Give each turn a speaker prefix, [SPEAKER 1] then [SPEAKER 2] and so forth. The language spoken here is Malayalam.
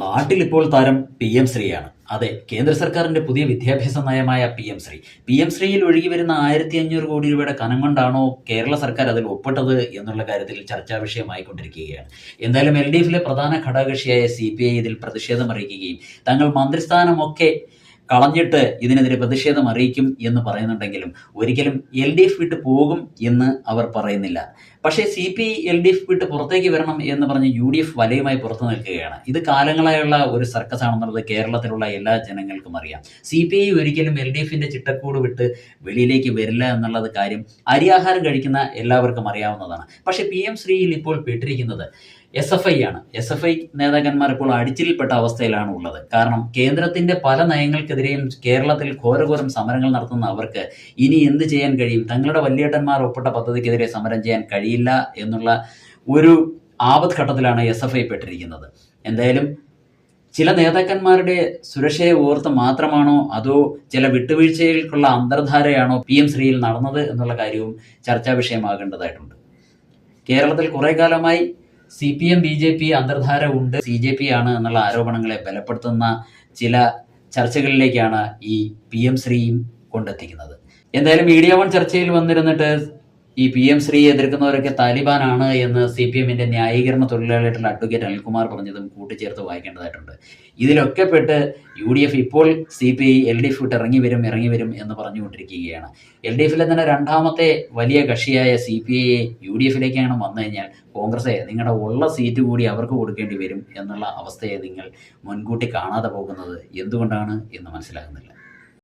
[SPEAKER 1] നാട്ടിൽ ഇപ്പോൾ താരം പി എം ശ്രീയാണ്. അതെ കേന്ദ്ര സർക്കാരിന്റെ പുതിയ വിദ്യാഭ്യാസ നയമായ P M Shri. P M ശ്രീയിൽ ഒഴുകി വരുന്ന ആയിരത്തി അഞ്ഞൂറ് കോടി രൂപയുടെ കനം കൊണ്ടാണോ കേരള സർക്കാർ അതിൽ ഒപ്പിട്ടത് എന്നുള്ള കാര്യത്തിൽ ചർച്ചാ വിഷയമായിക്കൊണ്ടിരിക്കുകയാണ് എന്തായാലും എൽ ഡി എഫിലെ പ്രധാന ഘടകകക്ഷിയായ സി പി ഐ ഇതിൽ പ്രതിഷേധം അറിയിക്കുകയും തങ്ങൾ മന്ത്രിസ്ഥാനമൊക്കെ കളഞ്ഞിട്ട് ഇതിനെതിരെ പ്രതിഷേധം അറിയിക്കും എന്ന് പറയുന്നുണ്ടെങ്കിലും ഒരിക്കലും എൽ ഡി എഫ് വിട്ട് പോകും എന്ന് അവർ പറയുന്നില്ല. പക്ഷേ C P L D F വിട്ട് പുറത്തേക്ക് വരണം എന്ന് പറഞ്ഞ് യു ഡി എഫ് വലയുമായി പുറത്തു നിൽക്കുകയാണ്. ഇത് കാലങ്ങളായുള്ള ഒരു സർക്കസ് ആണെന്നുള്ളത് കേരളത്തിലുള്ള എല്ലാ ജനങ്ങൾക്കും അറിയാം. സി പി ഐ ഒരിക്കലും എൽ ഡി എഫിന്റെ ചിട്ടക്കൂട് വിട്ട് വെളിയിലേക്ക് വരില്ല എന്നുള്ളത് കാര്യം അരിയാഹാരം കഴിക്കുന്ന എല്ലാവർക്കും അറിയാവുന്നതാണ്. പക്ഷേ പി എം ശ്രീയിൽ ഇപ്പോൾ പെട്ടിരിക്കുന്നത് എസ് എഫ് ഐ ആണ്. എസ് എഫ് ഐ നേതാക്കന്മാർ ഇപ്പോൾ അടിച്ചിൽപ്പെട്ട അവസ്ഥയിലാണ് ഉള്ളത്. കാരണം കേന്ദ്രത്തിന്റെ പല നയങ്ങൾക്കെതിരെയും കേരളത്തിൽ ഘോരഘോരം സമരങ്ങൾ നടത്തുന്ന അവർക്ക് ഇനി എന്ത് ചെയ്യാൻ കഴിയും? തങ്ങളുടെ വല്യേട്ടന്മാർ ഒപ്പിട്ട പദ്ധതിക്കെതിരെ സമരം ചെയ്യാൻ കഴിയില്ല എന്നുള്ള ഒരു ആപത് ഘട്ടത്തിലാണ് എസ് എഫ് ഐ പെട്ടിരിക്കുന്നത്. എന്തായാലും ചില നേതാക്കന്മാരുടെ സുരക്ഷയെ ഓർത്ത് മാത്രമാണോ അതോ ചില വിട്ടുവീഴ്ചകൾക്കുള്ള അന്തർധാരയാണോ പി എം ശ്രീയിൽ നടന്നത് എന്നുള്ള കാര്യവും ചർച്ചാ വിഷയമാകേണ്ടതായിട്ടുണ്ട്. കേരളത്തിൽ കുറേ കാലമായി C P M B J P അന്തർധാര ഉണ്ട് സി ജെ പി ആണ് എന്നുള്ള ആരോപണങ്ങളെ ബലപ്പെടുത്തുന്ന ചില ചർച്ചകളിലേക്കാണ് ഈ പി എം ശ്രീയും കൊണ്ടെത്തിക്കുന്നത്. എന്തായാലും മീഡിയ വൺ ചർച്ചയിൽ വന്നിരുന്നിട്ട് ഈ പി എം ശ്രീയെ എതിർക്കുന്നവരൊക്കെ താലിബാനാണ് എന്ന് സി പി എമ്മിന്റെ ന്യായീകരണ തൊഴിലാളിയായിട്ടുള്ള അഡ്വക്കേറ്റ് അനിൽകുമാർ പറഞ്ഞതും കൂട്ടിച്ചേർത്ത് വായിക്കേണ്ടതായിട്ടുണ്ട്. ഇതിലൊക്കെ പെട്ട് യു ഡി എഫ് ഇപ്പോൾ C P I L D F വിട്ട് ഇറങ്ങി വരും ഇറങ്ങി വരും എന്ന് പറഞ്ഞുകൊണ്ടിരിക്കുകയാണ്. എൽ ഡി എഫിലെ തന്നെ രണ്ടാമത്തെ വലിയ കക്ഷിയായ C P I U D എഫിലേക്കാണ് വന്നു കഴിഞ്ഞാൽ കോൺഗ്രസെ നിങ്ങളുടെ ഉള്ള സീറ്റ് കൂടി അവർക്ക് കൊടുക്കേണ്ടി വരും എന്നുള്ള അവസ്ഥയെ നിങ്ങൾ മുൻകൂട്ടി കാണാതെ പോകുന്നത് എന്തുകൊണ്ടാണ് എന്ന് മനസ്സിലാകുന്നില്ല.